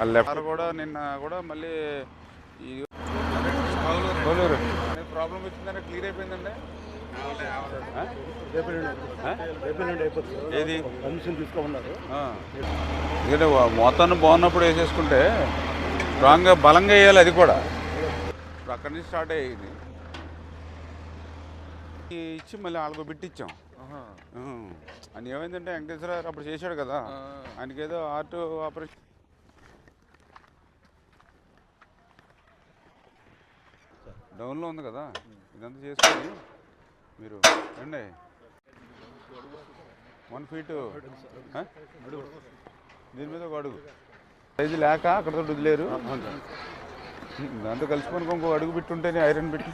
ఆ లెఫ్ట్. కూడా నిన్న కూడా మళ్ళీ కోలూరు. ప్రాబ్లం వచ్చిందంటే క్లియర్ అయిపోయిందండి? ఏది? పర్మిషన్ తీసుకోమన్నారు. ఎందుకంటే మొత్తాన్ని బాగున్నప్పుడు వేసేసుకుంటే స్ట్రాంగ్గా బలంగా వేయాలి అది కూడా. ఇప్పుడు అక్కడి నుంచి స్టార్ట్ అయ్యింది. ఇచ్చి మళ్ళీ వాళ్ళకు బిట్టిచ్చాం అని ఏమైందంటే వెంకటేశ్వర అప్పుడు చేశాడు కదా. ఆయనకి ఏదో ఆర్ట్ ఆపరేషన్ డౌన్లో ఉంది కదా. ఇదంతా చేసుకొని మీరు రండి. వన్ ఫీటు దీని మీద ఒక అడుగు. సైజు లేక అక్కడతో వదిలేరు. దాంతో కలిసిపోయి ఇంకో అడుగు పెట్టుంటేనే ఐరన్ పెట్టి.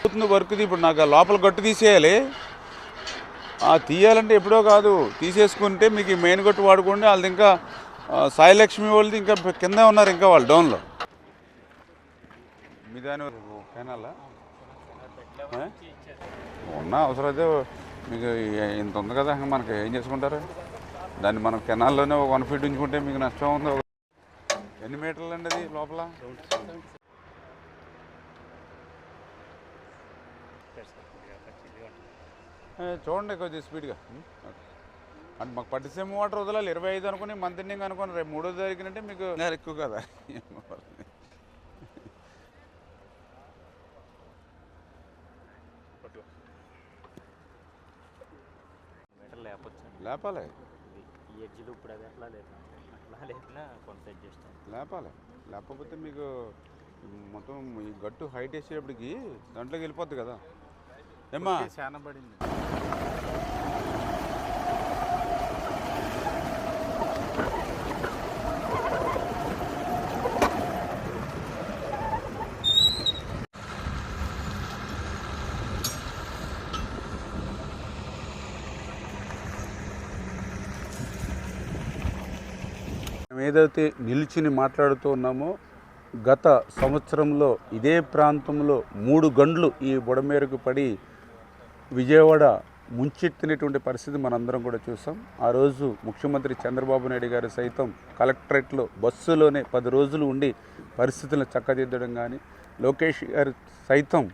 అవుతుంది వర్క్ది ఇప్పుడు నాకు లోపల గట్టు తీసేయాలి. ఆ తీయాలంటే ఎప్పుడో కాదు. తీసేసుకుంటే మీకు మెయిన్ గట్టు వాడుకోండి. వాళ్ళది ఇంకా సాయిలక్ష్మి వాళ్ళది ఇంకా కింద ఉన్నారు ఇంకా వాళ్ళు డౌన్లో దాని? ఉన్న అవసరం అయితే మీకు ఇంత ఉంది కదా ఇంకా మనకి ఏం చేసుకుంటారు? దాన్ని మనం కెనాల్లోనే ఒక వన్ ఫీట్ ఉంచుకుంటే మీకు నష్టం ఉంది ఎన్ని మీటర్లు అండి అది లోపల? చూడండి కొంచెం స్పీడ్గా. అంటే మాకు పట్టిసీమ వాటర్ వదలాలి. ఇరవై ఐదు అనుకుని మంత్ ఎండింగ్ అనుకుని రేపు మూడో తారీఖునంటే మీకు నెల ఎక్కువ కదా మీటర్ లేపొచ్చు లేపాలి. ఈ ఎడ్జ్లు ఇప్పుడు అది అట్లా లేదు అట్లా లేపినా కొంత అడ్జస్ట్ లేపాలి. లేకపోతే మీకు మొత్తం ఈ గట్టు హైట్ వేసేటప్పటికి దాంట్లోకి వెళ్ళిపోద్ది కదా. ఏమ్మా? చాలా పడింది ఏదైతే నిలిచిని మాట్లాడుతూ ఉన్నామో గత సంవత్సరంలో ఇదే ప్రాంతంలో మూడు గంటలు ఈ బుడమేరకు పడి విజయవాడ ముంచెత్తినటువంటి పరిస్థితి మనందరం కూడా చూసాం. ఆ రోజు ముఖ్యమంత్రి చంద్రబాబు నాయుడు గారు సైతం కలెక్టరేట్లో బస్సులోనే పది రోజులు ఉండి పరిస్థితులను చక్కదిద్దడం కానీ లోకేష్ గారు సైతం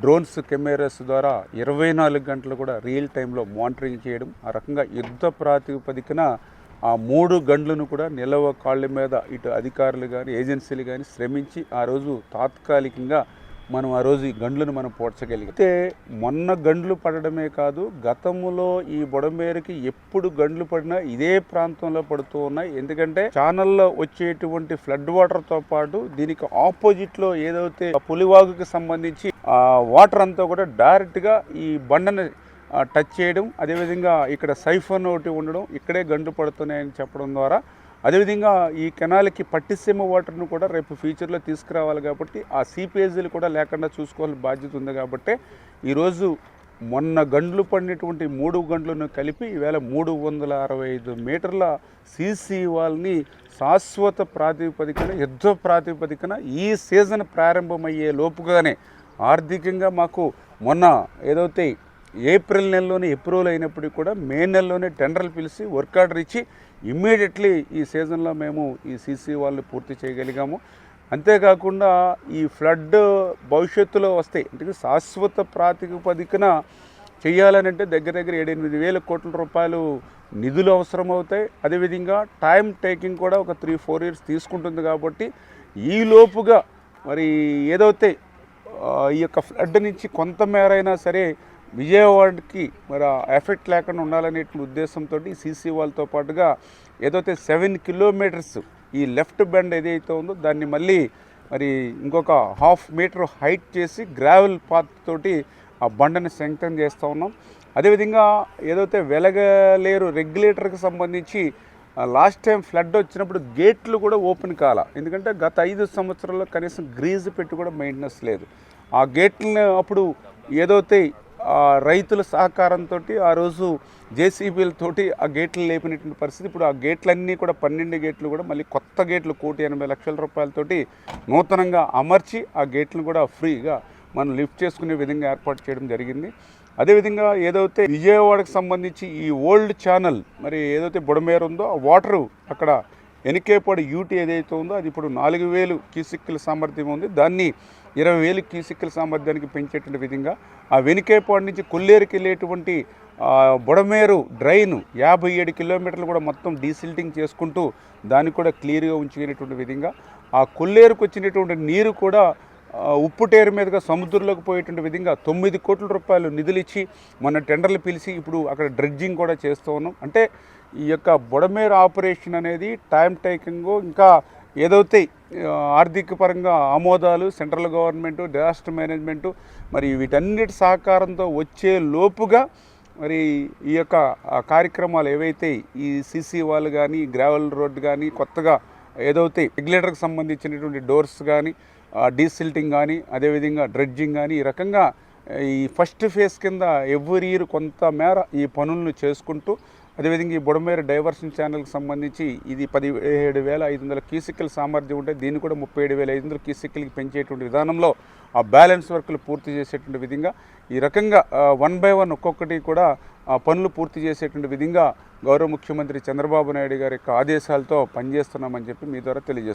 డ్రోన్స్ కెమెరాస్ ద్వారా ఇరవై నాలుగు గంటలు కూడా రియల్ టైంలో మానిటరింగ్ చేయడం ఆ రకంగా యుద్ధ ప్రాతిపదికన ఆ మూడు గండ్లను కూడా నిలవ కాళ్ళ మీద ఇటు అధికారులు కానీ ఏజెన్సీలు కానీ శ్రమించి ఆ రోజు తాత్కాలికంగా మనం ఆ రోజు ఈ గండ్లను మనం పోడ్చగలిగితే మొన్న గండ్లు పడడమే కాదు గతములో ఈ బుడమేరుకి ఎప్పుడు గండ్లు పడినా ఇదే ప్రాంతంలో పడుతూ ఉన్నాయి. ఎందుకంటే ఛానల్లో వచ్చేటువంటి ఫ్లడ్ వాటర్తో పాటు దీనికి ఆపోజిట్లో ఏదైతే పులివాగుకి సంబంధించి ఆ వాటర్ అంతా కూడా డైరెక్ట్గా ఈ బండని టచ్ చేయడం అదేవిధంగా ఇక్కడ సైఫన్ ఒకటి ఉండడం ఇక్కడే గండ్లు పడుతున్నాయని చెప్పడం ద్వారా అదేవిధంగా ఈ కెనాల్కి పట్టిసీమ వాటర్ను కూడా రేపు ఫ్యూచర్లో తీసుకురావాలి కాబట్టి ఆ సీపేజీలు కూడా లేకుండా చూసుకోవాల్సిన బాధ్యత ఉంది కాబట్టి ఈరోజు మొన్న గండ్లు పడినటువంటి మూడు గండ్లను కలిపి ఈవేళ మూడు వందల అరవై ఐదు మీటర్ల సీసీ వాల్ని శాశ్వత ప్రాతిపదికన యుద్ధ ప్రాతిపదికన ఈ సీజన్ ప్రారంభమయ్యే లోపుగానే ఆర్థికంగా మాకు మొన్న ఏదైతే ఏప్రిల్ నెలలోనే అప్రూవల్ అయినప్పటికీ కూడా మే నెలలోనే టెండర్లు పిలిచి వర్క్ ఆర్డర్ ఇచ్చి ఇమ్మీడియట్లీ ఈ సీజన్లో మేము ఈ సీసీ వాళ్ళు పూర్తి చేయగలిగాము. అంతేకాకుండా ఈ ఫ్లడ్ భవిష్యత్తులో వస్తాయి అంటే శాశ్వత ప్రాతిపదికన చేయాలని అంటే దగ్గర దగ్గర ఏడెనిమిది వేల కోట్ల రూపాయలు నిధులు అవసరం అవుతాయి అదేవిధంగా టైం టేకింగ్ కూడా ఒక త్రీ ఫోర్ ఇయర్స్ తీసుకుంటుంది కాబట్టి ఈ లోపుగా మరి ఏదైతే ఈ యొక్క ఫ్లడ్ నుంచి కొంతమేరైనా సరే విజయవాడకి మరి ఆ ఎఫెక్ట్ లేకుండా ఉండాలనే ఉద్దేశంతో సీసీ వాళ్ళతో పాటుగా ఏదైతే సెవెన్ కిలోమీటర్స్ ఈ లెఫ్ట్ బెండ్ ఏదైతే ఉందో దాన్ని మళ్ళీ మరి ఇంకొక హాఫ్ మీటర్ హైట్ చేసి గ్రావెల్ పాత్ తోటి ఆ బండని శంకరం చేస్తూ ఉన్నాం. అదేవిధంగా ఏదైతే వెలగలేరు రెగ్యులేటర్కి సంబంధించి లాస్ట్ టైం ఫ్లడ్ వచ్చినప్పుడు గేట్లు కూడా ఓపెన్ కాల. ఎందుకంటే గత ఐదు సంవత్సరాల్లో కనీసం గ్రీజ్ పెట్టి కూడా మెయింటెనెన్స్ లేదు. ఆ గేట్లను అప్పుడు ఏదైతే రైతుల సహకారంతో ఆ రోజు జేసీబీలతోటి ఆ గేట్లు లేపినటువంటి పరిస్థితి. ఇప్పుడు ఆ గేట్లన్నీ కూడా పన్నెండు గేట్లు కూడా మళ్ళీ కొత్త గేట్లు కోటి ఎనభై లక్షల రూపాయలతోటి నూతనంగా అమర్చి ఆ గేట్లను కూడా ఫ్రీగా మనం లిఫ్ట్ చేసుకునే విధంగా ఏర్పాటు చేయడం జరిగింది. అదేవిధంగా ఏదైతే విజయవాడకు సంబంధించి ఈ ఓల్డ్ ఛానల్ మరి ఏదైతే బుడమేరు ఉందో ఆ వాటరు అక్కడ ఎనికేపాడు యూటీ ఏదైతే ఉందో అది ఇప్పుడు నాలుగు వేలు క్యూసిక్కుల సామర్థ్యం ఉంది. దాన్ని ఇరవై వేలు క్యూసిక్కుల సామర్థ్యానికి పెంచేటువంటి విధంగా ఆ వెనికేపాడు నుంచి కొల్లేరుకి వెళ్ళేటువంటి బుడమేరు డ్రైన్ యాభై ఏడు కిలోమీటర్లు కూడా మొత్తం డీసిల్టింగ్ చేసుకుంటూ దాన్ని కూడా క్లియర్గా ఉంచుకునేటువంటి విధంగా ఆ కొల్లేరుకు వచ్చినటువంటి నీరు కూడా ఉప్పు ఉప్పుటేరు మీదుగా సముద్రంలోకి పోయేటువంటి విధంగా తొమ్మిది కోట్ల రూపాయలు నిధులు ఇచ్చి మన టెండర్లు పిలిచి ఇప్పుడు అక్కడ డ్రెడ్జింగ్ కూడా చేస్తూ ఉన్నాం. అంటే ఈ యొక్క బుడమేర్ ఆపరేషన్ అనేది టైం టేకింగ్ ఇంకా ఏదైతే ఆర్థిక పరంగా ఆమోదాలు సెంట్రల్ గవర్నమెంట్ డిజాస్టర్ మేనేజ్మెంటు మరి వీటన్నిటి సహకారంతో వచ్చే లోపుగా మరి ఈ యొక్క కార్యక్రమాలు ఏవైతే ఈ సీసీ వాళ్ళు కానీ గ్రావెల్ రోడ్ కానీ కొత్తగా ఏదైతే రెగ్యులేటర్కి సంబంధించినటువంటి డోర్స్ కానీ డీసిల్టింగ్ కానీ అదేవిధంగా డ్రెడ్జింగ్ కానీ ఈ రకంగా ఈ ఫస్ట్ ఫేజ్ కింద ఎవ్రీ ఇయర్ కొంత మేర ఈ పనులను చేసుకుంటూ అదేవిధంగా ఈ బుడమేరు డైవర్షన్ ఛానల్కి సంబంధించి ఇది పదిహేడు వేల ఐదు వందల కీసికల్ సామర్థ్యం ఉంటే దీన్ని కూడా ముప్పై ఏడు వేల ఐదు వందల క్యూసికల్కి పెంచేటువంటి విధానంలో ఆ బ్యాలెన్స్ వర్క్లు పూర్తి చేసేటువంటి విధంగా ఈ రకంగా వన్ బై వన్ ఒక్కొక్కటి కూడా ఆ పనులు పూర్తి చేసేటువంటి విధంగా గౌరవ ముఖ్యమంత్రి చంద్రబాబు నాయుడు గారి యొక్క ఆదేశాలతో పనిచేస్తున్నామని చెప్పి మీ ద్వారా తెలియజేస్తున్నాం.